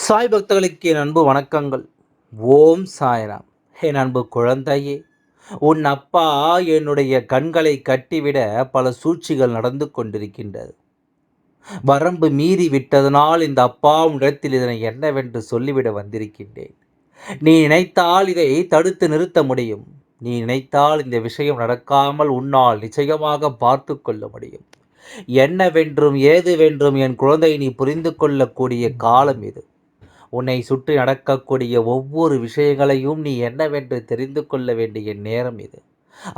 சாய் பக்தர்களுக்கு என் அன்பு வணக்கங்கள். ஓம் சாய்ராம். என் அன்பு குழந்தையே உன் அப்பா என்னுடைய கண்களை கட்டிவிட பல சூழ்ச்சிகள் நடந்து கொண்டிருக்கின்றது. வரம்பு மீறி விட்டதனால் இந்த அப்பா இடத்தில் இதனை என்னவென்று சொல்லிவிட வந்திருக்கின்றேன். நீ நினைத்தால் இதை தடுத்து நிறுத்த முடியும். நீ நினைத்தால் இந்த விஷயம் நடக்காமல் உன்னால் நிச்சயமாக பார்த்து கொள்ள முடியும். என்னவென்றும் ஏதுவென்றும் என் குழந்தை நீ புரிந்து கொள்ளக்கூடிய காலம் இது. உன்னை சுற்றி நடக்கக்கூடிய ஒவ்வொரு விஷயங்களையும் நீ என்னவென்று தெரிந்து கொள்ள வேண்டிய நேரம் இது.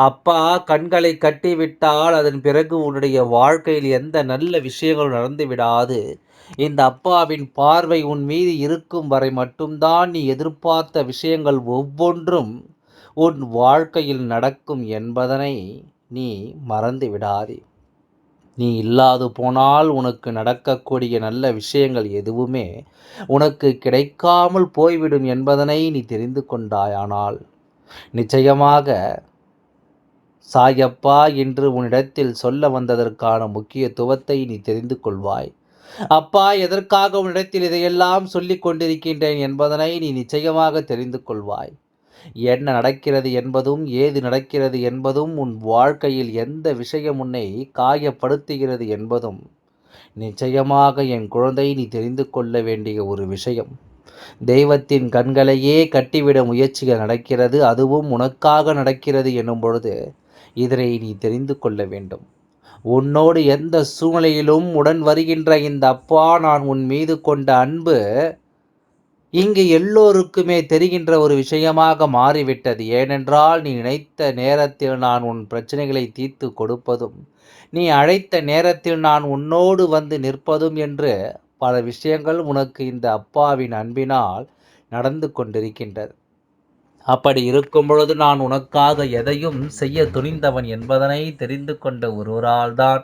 அப்பா கண்களை கட்டிவிட்டால் அதன் பிறகு உன்னுடைய வாழ்க்கையில் எந்த நல்ல விஷயங்களும் நடந்து விடாது. இந்த அப்பாவின் பார்வை உன் மீது இருக்கும் வரை மட்டும்தான் நீ எதிர்பார்த்த விஷயங்கள் ஒவ்வொன்றும் உன் வாழ்க்கையில் நடக்கும் என்பதனை நீ மறந்து விடாதே. நீ இல்லாது போனால் உனக்கு நடக்கக்கூடிய நல்ல விஷயங்கள் எதுவுமே உனக்கு கிடைக்காமல் போய்விடும் என்பதனை நீ தெரிந்து கொண்டாயானால். நிச்சயமாக சாயப்பா என்று உன்னிடத்தில் சொல்ல வந்ததற்கான முக்கியத்துவத்தை நீ தெரிந்து கொள்வாய். அப்பா எதற்காக உன்னிடத்தில் இதையெல்லாம் சொல்லிக் கொண்டிருக்கின்றேன் என்பதனை நீ நிச்சயமாக தெரிந்து கொள்வாய். என்ன நடக்கிறது என்பதும் ஏது நடக்கிறது என்பதும் உன் வாழ்க்கையில் எந்த விஷயம் உன்னை காயப்படுத்துகிறது என்பதும் நிச்சயமாக என் குழந்தை நீ தெரிந்து கொள்ள வேண்டிய ஒரு விஷயம். தெய்வத்தின் கண்களையே கட்டிவிட முயற்சிகள் நடக்கிறது அதுவும் உனக்காக நடக்கிறது என்னும் பொழுது இதனை நீ தெரிந்து கொள்ள வேண்டும். உன்னோடு எந்த சூழ்நிலையிலும் உடன் வருகின்ற இந்த அப்பா நான் உன் மீது கொண்ட அன்பு இங்கு எல்லோருக்குமே தெரிகின்ற ஒரு விஷயமாக மாறிவிட்டது. ஏனென்றால் நீ நினைத்த நேரத்தில் நான் உன் பிரச்சனைகளை தீர்த்து கொடுப்பதும் நீ அழைத்த நேரத்தில் நான் உன்னோடு வந்து நிற்பதும் என்று பல விஷயங்கள் உனக்கு இந்த அப்பாவின் அன்பினால் நடந்து கொண்டிருக்கின்றது. அப்படி இருக்கும் பொழுது நான் உனக்காக எதையும் செய்ய துணிந்தவன் என்பதனை தெரிந்து கொண்ட ஒருவரால்தான்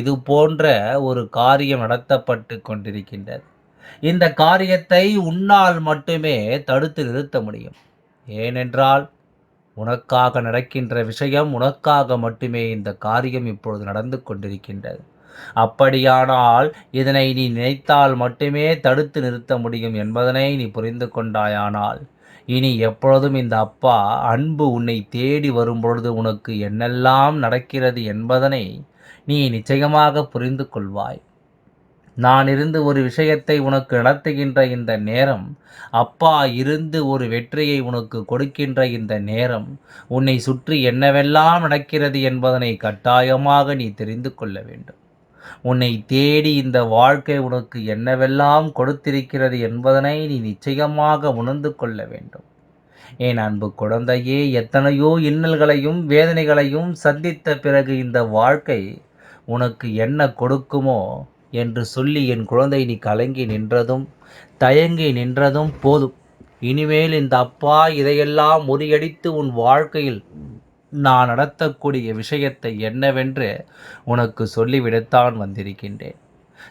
இது போன்ற ஒரு காரியம் நடத்தப்பட்டு கொண்டிருக்கின்றது. இந்த காரியத்தை உன்னால் மட்டுமே தடுத்து நிறுத்த முடியும். ஏனென்றால் உனக்காக நடக்கின்ற விஷயம் உனக்காக மட்டுமே இந்த காரியம் இப்பொழுது நடந்து கொண்டிருக்கின்றது. அப்படியானால் இதனை நீ நினைத்தால் மட்டுமே தடுத்து நிறுத்த முடியும் என்பதனை நீ புரிந்து கொண்டாயானால் இனி எப்பொழுதும் இந்த அப்பா அன்பு உன்னை தேடி வரும்பொழுது உனக்கு என்னெல்லாம் நடக்கிறது என்பதனை நீ நிச்சயமாக புரிந்து கொள்வாய். நான் இருந்து ஒரு விஷயத்தை உனக்கு நடத்துகின்ற இந்த நேரம் அப்பா இருந்து ஒரு வெற்றியை உனக்கு கொடுக்கின்ற இந்த நேரம் உன்னை சுற்றி என்னவெல்லாம் நடக்கிறது என்பதனை கட்டாயமாக நீ தெரிந்து கொள்ள வேண்டும். உன்னை தேடி இந்த வாழ்க்கை உனக்கு என்னவெல்லாம் கொடுத்திருக்கிறது என்பதனை நீ நிச்சயமாக உணர்ந்து கொள்ள வேண்டும். என் அன்பு குழந்தையே எத்தனையோ இன்னல்களையும் வேதனைகளையும் சந்தித்த பிறகு இந்த வாழ்க்கை உனக்கு என்ன கொடுக்குமோ என்று சொல்லி என் குழந்தை நீ கலங்கி நின்றதும் தயங்கி நின்றதும் போதும். இனிமேல் இந்த அப்பா இதையெல்லாம் முறியடித்து உன் வாழ்க்கையில் நான் நடத்தக்கூடிய விஷயத்தை என்னவென்று உனக்கு சொல்லிவிடத்தான் வந்திருக்கின்றேன்.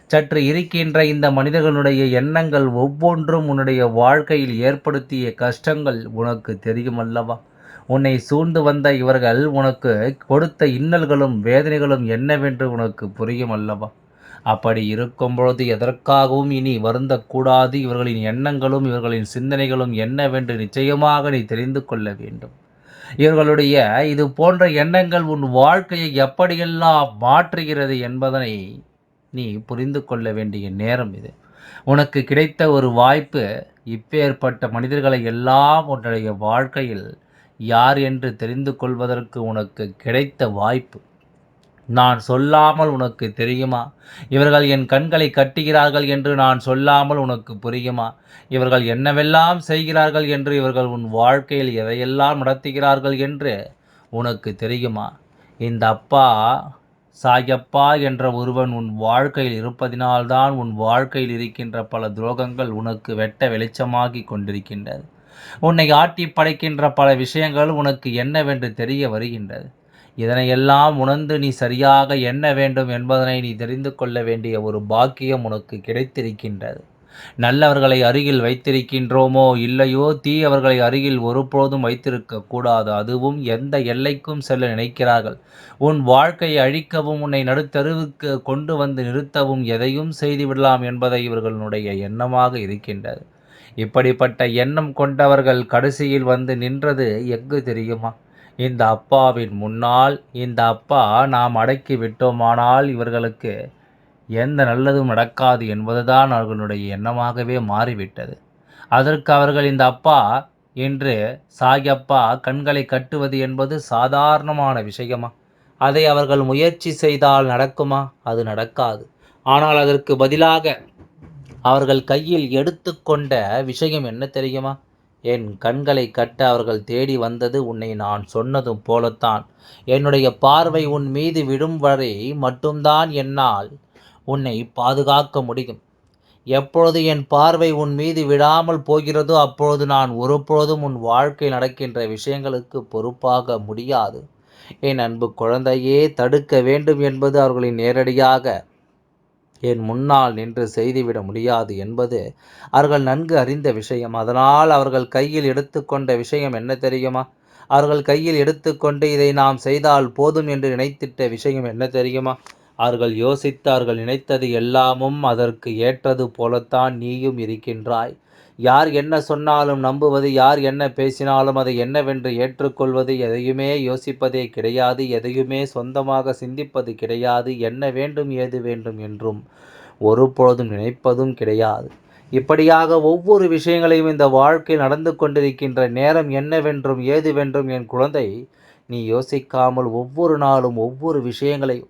சற்று இருக்கின்ற இந்த மனிதர்களுடைய எண்ணங்கள் ஒவ்வொன்றும் உன்னுடைய வாழ்க்கையில் ஏற்படுத்திய கஷ்டங்கள் உனக்கு தெரியுமல்லவா? உன்னை சூழ்ந்து வந்த இவர்கள் உனக்கு கொடுத்த இன்னல்களும் வேதனைகளும் என்னவென்று உனக்கு புரியும் அல்லவா அப்படி இருக்கும் பொழுது எதற்காகவும் இனி வருந்தக்கூடாது. இவர்களின் எண்ணங்களும் இவர்களின் சிந்தனைகளும் என்னவென்று நிச்சயமாக நீ தெரிந்து கொள்ள வேண்டும். இவர்களுடைய இது போன்ற எண்ணங்கள் உன் வாழ்க்கையை எப்படியெல்லாம் மாற்றுகிறது என்பதனை நீ புரிந்து கொள்ள வேண்டிய நேரம் இது. உனக்கு கிடைத்த ஒரு வாய்ப்பு இப்பேற்பட்ட மனிதர்களை எல்லாம் உன்னுடைய வாழ்க்கையில் யார் என்று தெரிந்து கொள்வதற்கு உனக்கு கிடைத்த வாய்ப்பு. நான் சொல்லாமல் உனக்கு தெரியுமா? இவர்கள் என் கண்களை கட்டுகிறார்கள் என்று நான் சொல்லாமல் உனக்கு புரியுமா? இவர்கள் என்னவெல்லாம் செய்கிறார்கள் என்று இவர்கள் உன் வாழ்க்கையில் எதையெல்லாம் நடத்துகிறார்கள் என்று உனக்கு தெரியுமா? இந்த அப்பா சாயப்பா என்ற ஒருவன் உன் வாழ்க்கையில் இருப்பதினால்தான் உன் வாழ்க்கையில் இருக்கின்ற பல துரோகங்கள் உனக்கு வெட்ட வெளிச்சமாகி கொண்டிருக்கின்றது. உன்னை ஆட்டி படைக்கின்ற பல விஷயங்கள் உனக்கு என்னவென்று தெரிய வருகின்றது. இதனையெல்லாம் உணர்ந்து நீ சரியாக என்ன வேண்டும் என்பதனை நீ தெரிந்து கொள்ள வேண்டிய ஒரு பாக்கியம் உனக்கு கிடைத்திருக்கின்றது. நல்லவர்களை அருகில் வைத்திருக்கின்றோமோ இல்லையோ தீயவர்களை அருகில் ஒருபோதும் வைத்திருக்க கூடாது. அதுவும் எந்த எல்லைக்கும் செல்ல நினைக்கிறார்கள். உன் வாழ்க்கையை அழிக்கவும் உன்னை நடுத்தருவுக்கு கொண்டு வந்து நிறுத்தவும் எதையும் செய்துவிடலாம் என்பதை இவர்களுடைய எண்ணமாக இருக்கின்றது. இப்படிப்பட்ட எண்ணம் கொண்டவர்கள் கடைசியில் வந்து நின்றது எங்கு தெரியுமா? இந்த அப்பாவின் முன்னால் இந்த அப்பா நாம் அடக்கி விட்டோமானால் இவர்களுக்கு எந்த நல்லதும் நடக்காது என்பதுதான் அவர்களுடைய எண்ணமாகவே மாறிவிட்டது. அதற்கு அவர்கள் இந்த அப்பா என்று சாயப்பா கண்களை கட்டுவது என்பது சாதாரணமான விஷயமா? அதை அவர்கள் முயற்சி செய்தால் நடக்குமா? அது நடக்காது. ஆனால் அதற்கு பதிலாக அவர்கள் கையில் எடுத்துக்கொண்ட விஷயம் என்ன தெரியுமா? என் கண்களை கட்ட அவர்கள் தேடி வந்தது உன்னை நான் சொன்னதும் போலத்தான். என்னுடைய பார்வை உன் மீது விடும் வரை மட்டும்தான் என்னால் உன்னை பாதுகாக்க முடியும். எப்பொழுது என் பார்வை உன் மீது விடாமல் போகிறதோ அப்பொழுது நான் ஒருபொழுதும் உன் வாழ்க்கை நடக்கின்ற விஷயங்களுக்கு பொறுப்பாக முடியாது. என் அன்பு குழந்தையே தடுக்க வேண்டும் என்பது அவர்களின் நேரடியாக என் முன்னால் நின்று செய்துவிட முடியாது என்பது அவர்கள் நன்கு அறிந்த விஷயம். அதனால் அவர்கள் கையில் எடுத்துக்கொண்ட விஷயம் என்ன தெரியுமா? அவர்கள் கையில் எடுத்துக்கொண்டு இதை நாம் செய்தால் போதும் என்று நினைத்திட்ட விஷயம் என்ன தெரியுமா? அவர்கள் யோசித்தார்கள் நினைத்தது எல்லாமும் அதற்கு ஏற்றது போலத்தான் நீயும் இருக்கின்றாய். யார் என்ன சொன்னாலும் நம்புவது யார் என்ன பேசினாலும் அதை என்னவென்று ஏற்றுக்கொள்வது எதையுமே யோசிப்பதே கிடையாது எதையுமே சொந்தமாக சிந்திப்பது கிடையாது என்ன வேண்டும் ஏது வேண்டும் என்றும் ஒருபொழுதும் நினைப்பதும் கிடையாது. இப்படியாக ஒவ்வொரு விஷயங்களையும் இந்த வாழ்க்கையில் நடந்து கொண்டிருக்கின்ற நேரம் என்னவென்றும் ஏதுவென்றும் என் குழந்தை நீ யோசிக்காமல் ஒவ்வொரு நாளும் ஒவ்வொரு விஷயங்களையும்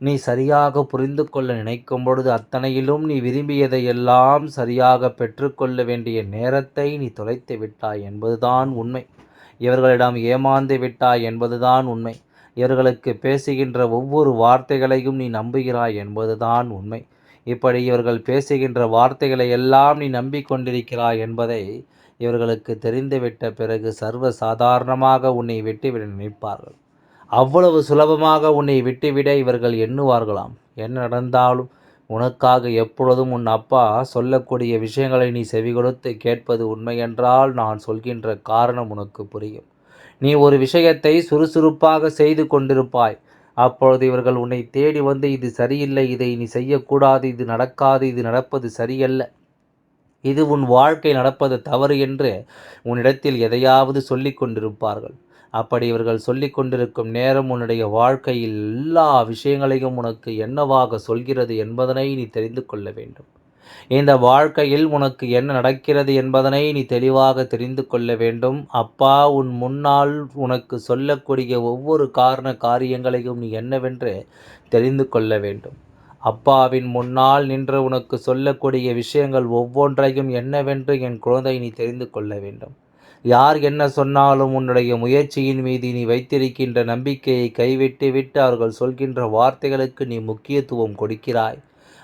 நீ சரியாக புரிந்து கொள்ள நினைக்கும் பொழுது அத்தனையிலும் நீ விரும்பியதை எல்லாம் சரியாக பெற்றுக்கொள்ள வேண்டிய நேரத்தை நீ தொலைத்து விட்டாய் என்பதுதான் உண்மை. இவர்களிடம் ஏமாந்து விட்டாய் என்பதுதான் உண்மை. இவர்களுக்கு பேசுகின்ற ஒவ்வொரு வார்த்தைகளையும் நீ நம்புகிறாய் என்பதுதான் உண்மை. இப்படி இவர்கள் பேசுகின்ற வார்த்தைகளை எல்லாம் நீ நம்பிக்கொண்டிருக்கிறாய் என்பதை இவர்களுக்கு தெரிந்துவிட்ட பிறகு சர்வ சாதாரணமாக உன்னை விட்டுவிட நினைப்பார்கள். அவ்வளவு சுலபமாக உன்னை விட்டுவிட இவர்கள் எண்ணுவார்களாம். என்ன நடந்தாலும் உனக்காக எப்பொழுதும் உன் அப்பா சொல்லக்கூடிய விஷயங்களை நீ செவி கொடுத்து கேட்பது உண்மையென்றால் நான் சொல்கின்ற காரணம் உனக்கு புரியும். நீ ஒரு விஷயத்தை சுறுசுறுப்பாக செய்து கொண்டிருப்பாய். அப்பொழுது இவர்கள் உன்னை தேடி வந்து இது சரியில்லை இதை நீ செய்யக்கூடாது இது நடக்காது இது நடப்பது சரியல்ல. இது உன் வாழ்க்கை நடப்பது தவறு என்று உன்னிடத்தில் எதையாவது சொல்லிக் கொண்டிருப்பார்கள். அப்படி இவர்கள் சொல்லி கொண்டிருக்கும் நேரம் உன்னுடைய வாழ்க்கையில் எல்லா விஷயங்களையும் உனக்கு என்னவாக சொல்கிறது என்பதனை நீ தெரிந்து கொள்ள வேண்டும். இந்த வாழ்க்கையில் உனக்கு என்ன நடக்கிறது என்பதனை நீ தெளிவாக தெரிந்து கொள்ள வேண்டும். அப்பா உன் முன்னால் உனக்கு சொல்லக்கூடிய ஒவ்வொரு காரண காரியங்களையும் நீ என்னவென்று தெரிந்து கொள்ள வேண்டும். அப்பாவின் முன்னால் நின்று உனக்கு சொல்லக்கூடிய விஷயங்கள் ஒவ்வொன்றையும் என்னவென்று என் குழந்தை நீ தெரிந்து கொள்ள வேண்டும். யார் என்ன சொன்னாலும் உன்னுடைய முயற்சியின் மீது நீ வைத்திருக்கின்ற நம்பிக்கையை கைவிட்டு விட்டு அவர்கள் சொல்கின்ற வார்த்தைகளுக்கு நீ முக்கியத்துவம் கொடுக்கிறாய்.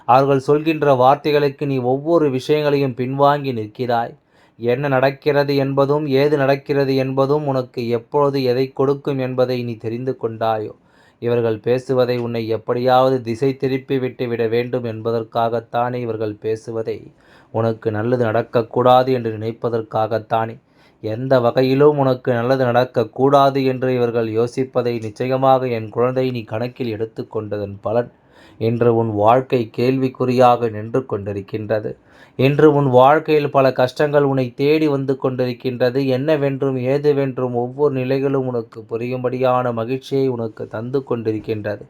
அவர்கள் சொல்கின்ற வார்த்தைகளுக்கு நீ ஒவ்வொரு விஷயங்களையும் பின்வாங்கி நிற்கிறாய். என்ன நடக்கிறது என்பதும் ஏது நடக்கிறது என்பதும் உனக்கு எப்பொழுது எதை கொடுக்கும் என்பதை நீ தெரிந்து கொண்டாயோ. இவர்கள் பேசுவதை உன்னை எப்படியாவது திசை திருப்பி விட்டு விட வேண்டும் என்பதற்காகத்தானே இவர்கள் பேசுவதை. உனக்கு நல்லது நடக்கக்கூடாது என்று நினைப்பதற்காகத்தானே. எந்த வகையிலும் உனக்கு நல்லது நடக்கக்கூடாது என்று இவர்கள் யோசிப்பதை நிச்சயமாக என் குழந்தை நீ கணக்கில் எடுத்துக்கொண்டதன் பலன் இன்று உன் வாழ்க்கை கேள்விக்குறியாக நின்று கொண்டிருக்கின்றது. இன்று உன் வாழ்க்கையில் பல கஷ்டங்கள் உன்னை தேடி வந்து கொண்டிருக்கின்றது. என்னவென்றும் ஏதுவென்றும் ஒவ்வொரு நிலைகளும் உனக்கு புரியும்படியான மகிழ்ச்சியை உனக்கு தந்து கொண்டிருக்கின்றது.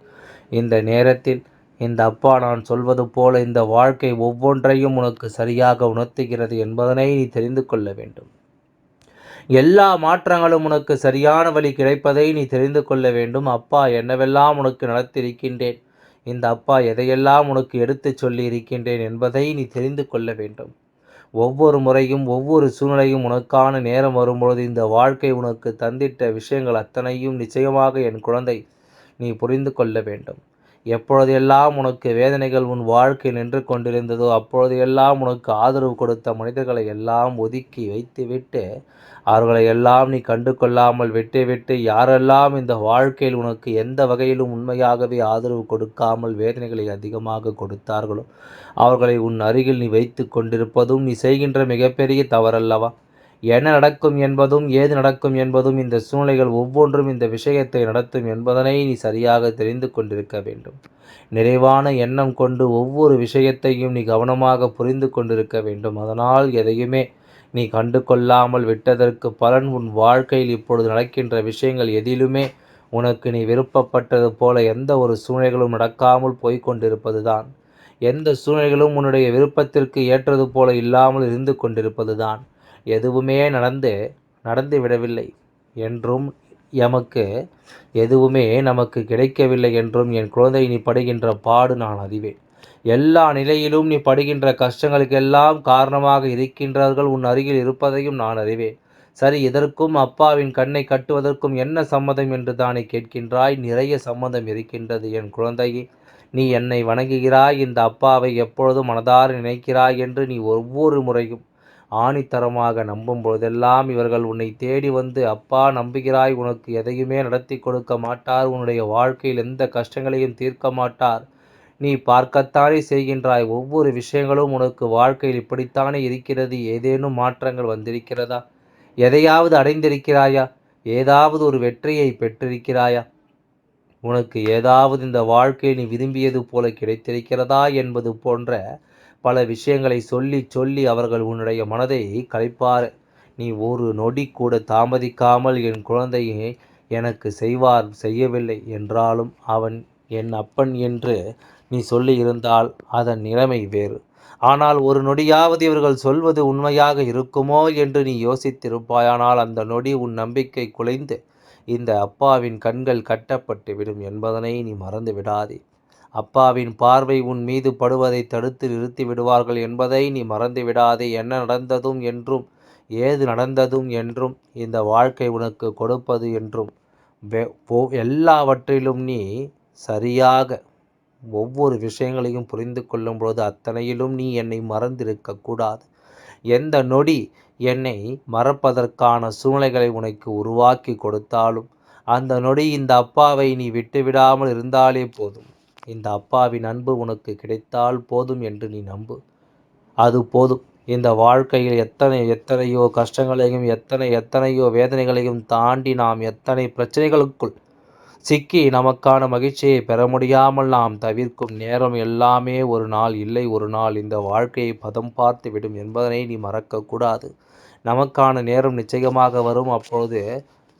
இந்த நேரத்தில் இந்த அப்பா நான் சொல்வது போல இந்த வாழ்க்கை ஒவ்வொன்றையும் உனக்கு சரியாக உணர்த்துகிறது என்பதனை நீ தெரிந்து கொள்ள வேண்டும். எல்லா மாற்றங்களும் உனக்கு சரியான வழி கிடைப்பதை நீ தெரிந்து கொள்ள வேண்டும். அப்பா என்னவெல்லாம் உனக்கு நடத்தியிருக்கின்றேன் இந்த அப்பா எதையெல்லாம் உனக்கு எடுத்துச் சொல்லியிருக்கின்றேன் என்பதை நீ தெரிந்து கொள்ள வேண்டும். ஒவ்வொரு முறையும் ஒவ்வொரு சூழ்நிலையும் உனக்கான நேரம் வரும்பொழுது இந்த வாழ்க்கை உனக்கு தந்திட்ட விஷயங்கள் அத்தனையும் நிச்சயமாக என் குழந்தை நீ புரிந்து கொள்ள வேண்டும். எப்பொழுது எல்லாம் உனக்கு வேதனைகள் உன் வாழ்க்கை நின்று கொண்டிருந்ததோ அப்பொழுது எல்லாம் உனக்கு ஆதரவு கொடுத்த மனிதர்களை எல்லாம் ஒதுக்கி வைத்துவிட்டு அவர்களை எல்லாம் நீ கண்டு கொள்ளாமல் விட்டுவிட்டு யாரெல்லாம் இந்த வாழ்க்கையில் உனக்கு எந்த வகையிலும் உண்மையாகவே ஆதரவு கொடுக்காமல் வேதனைகளை அதிகமாக கொடுத்தார்களோ அவர்களை உன் அருகில் நீ வைத்து கொண்டிருப்பதும் நீ செய்கின்ற மிகப்பெரிய தவறல்லவா? என்ன நடக்கும் என்பதும் ஏது நடக்கும் என்பதும் இந்த சூழ்நிலைகள் ஒவ்வொன்றும் இந்த விஷயத்தை நடத்தும் என்பதனை நீ சரியாக தெரிந்து கொண்டிருக்க வேண்டும். நிறைவான எண்ணம் கொண்டு ஒவ்வொரு விஷயத்தையும் நீ கவனமாக புரிந்து கொண்டிருக்க வேண்டும். அதனால் எதையுமே நீ கண்டு கொள்ளாமல் விட்டதற்கு பலன் உன் வாழ்க்கையில் இப்பொழுது நடக்கின்ற விஷயங்கள் எதிலுமே உனக்கு நீ விருப்பப்பட்டது போல எந்த ஒரு சூழ்நிலைகளும் நடக்காமல் போய்கொண்டிருப்பது தான் எந்த சூழ்நிலைகளும் உன்னுடைய விருப்பத்திற்கு ஏற்றது போல இல்லாமல் இருந்து கொண்டிருப்பது தான் எதுவுமே நடந்து நடந்து விடவில்லை என்றும் எமக்கு எதுவுமே நமக்கு கிடைக்கவில்லை என்றும் என் குழந்தை நீ படுகின்ற பாடு நான் அறிவேன். எல்லா நிலையிலும் நீ படுகின்ற கஷ்டங்களுக்கெல்லாம் காரணமாக இருக்கின்றார்கள். உன் அருகில் இருப்பதையும் நான் அறிவேன். சரி இதற்கும் அப்பாவின் கண்ணை கட்டுவதற்கும் என்ன சம்மதம் என்று தானே கேட்கின்றாய்? நிறைய சம்மதம் இருக்கின்றது என் குழந்தையே. நீ என்னை வணங்குகிறாய். இந்த அப்பாவை எப்பொழுதும் மனதார நினைக்கிறாய் என்று நீ ஒவ்வொரு முறையும் ஆணித்தரமாக நம்பும் பொழுதெல்லாம் இவர்கள் உன்னை தேடி வந்து அப்பா நம்புகிறாய் உனக்கு எதையுமே நடத்தி கொடுக்க மாட்டார். உன்னுடைய வாழ்க்கையில் எந்த கஷ்டங்களையும் தீர்க்க மாட்டார். நீ பார்க்கத்தானே செய்கின்றாய். ஒவ்வொரு விஷயங்களும் உனக்கு வாழ்க்கையில் இப்படித்தானே இருக்கிறது. ஏதேனும் மாற்றங்கள் வந்திருக்கிறதா? எதையாவது அடைந்திருக்கிறாயா? ஏதாவது ஒரு வெற்றியை பெற்றிருக்கிறாயா? உனக்கு ஏதாவது இந்த வாழ்க்கையை நீ விரும்பியது போல கிடைத்திருக்கிறதா? என்பது போன்ற பல விஷயங்களை சொல்லி சொல்லி அவர்கள் உன்னுடைய மனதை கலைப்பார் நீ ஒரு நொடி கூட தாமதிக்காமல் என் குழந்தையை எனக்கு செய்வார் செய்யவில்லை என்றாலும் அவன் என் அப்பன் என்று நீ சொல்லி இருந்தால் அதன் நிலைமை வேறு. ஆனால் ஒரு நொடியாவது இவர்கள் சொல்வது உண்மையாக இருக்குமோ என்று நீ யோசித்திருப்பாயானால் அந்த நொடி உன் நம்பிக்கை குலைந்து இந்த அப்பாவின் கண்கள் கட்டப்பட்டு விடும் என்பதனை நீ மறந்து விடாதே அப்பாவின் பார்வை உன் மீது படுவதை தடுத்து நிறுத்தி விடுவார்கள் என்பதை நீ மறந்து விடாதே என்ன நடந்ததும் என்றும் ஏது நடந்ததும் என்றும் இந்த வாழ்க்கை உனக்கு கொடுப்பது என்றும். எல்லாவற்றிலும் நீ சரியாக ஒவ்வொரு விஷயங்களையும் புரிந்து கொள்ளும் பொழுது அத்தனையிலும் நீ என்னை மறந்திருக்கக்கூடாது. எந்த நொடி என்னை மறப்பதற்கான சூழ்நிலைகளை உனக்கு உருவாக்கி கொடுத்தாலும் அந்த நொடி இந்த அப்பாவை நீ விட்டுவிடாமல் இருந்தாலே போதும். இந்த அப்பாவின் அன்பு உனக்கு கிடைத்தால் போதும் என்று நீ நம்பு. அது போதும். இந்த வாழ்க்கையில் எத்தனை எத்தனையோ கஷ்டங்களையும் எத்தனை எத்தனையோ வேதனைகளையும் தாண்டி நாம் எத்தனை பிரச்சனைகளுக்குள் சிக்கி நமக்கான மகிழ்ச்சியை பெற முடியாமல் நாம் தவிர்க்கும் நேரம் எல்லாமே ஒரு நாள் இல்லை ஒரு நாள் இந்த வாழ்க்கையை பதம் பார்த்து விடும் என்பதனை நீ மறக்கக்கூடாது. நமக்கான நேரம் நிச்சயமாக வரும். அப்பொழுது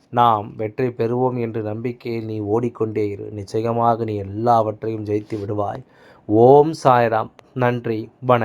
நாம் வெற்றி பெறுவோம் என்று நம்பிக்கையில் நீ ஓடிக்கொண்டே இரு. நிச்சயமாக நீ எல்லாவற்றையும் ஜெயித்து விடுவாய். ஓம் சாய்ராம். நன்றி. வணக்கம்.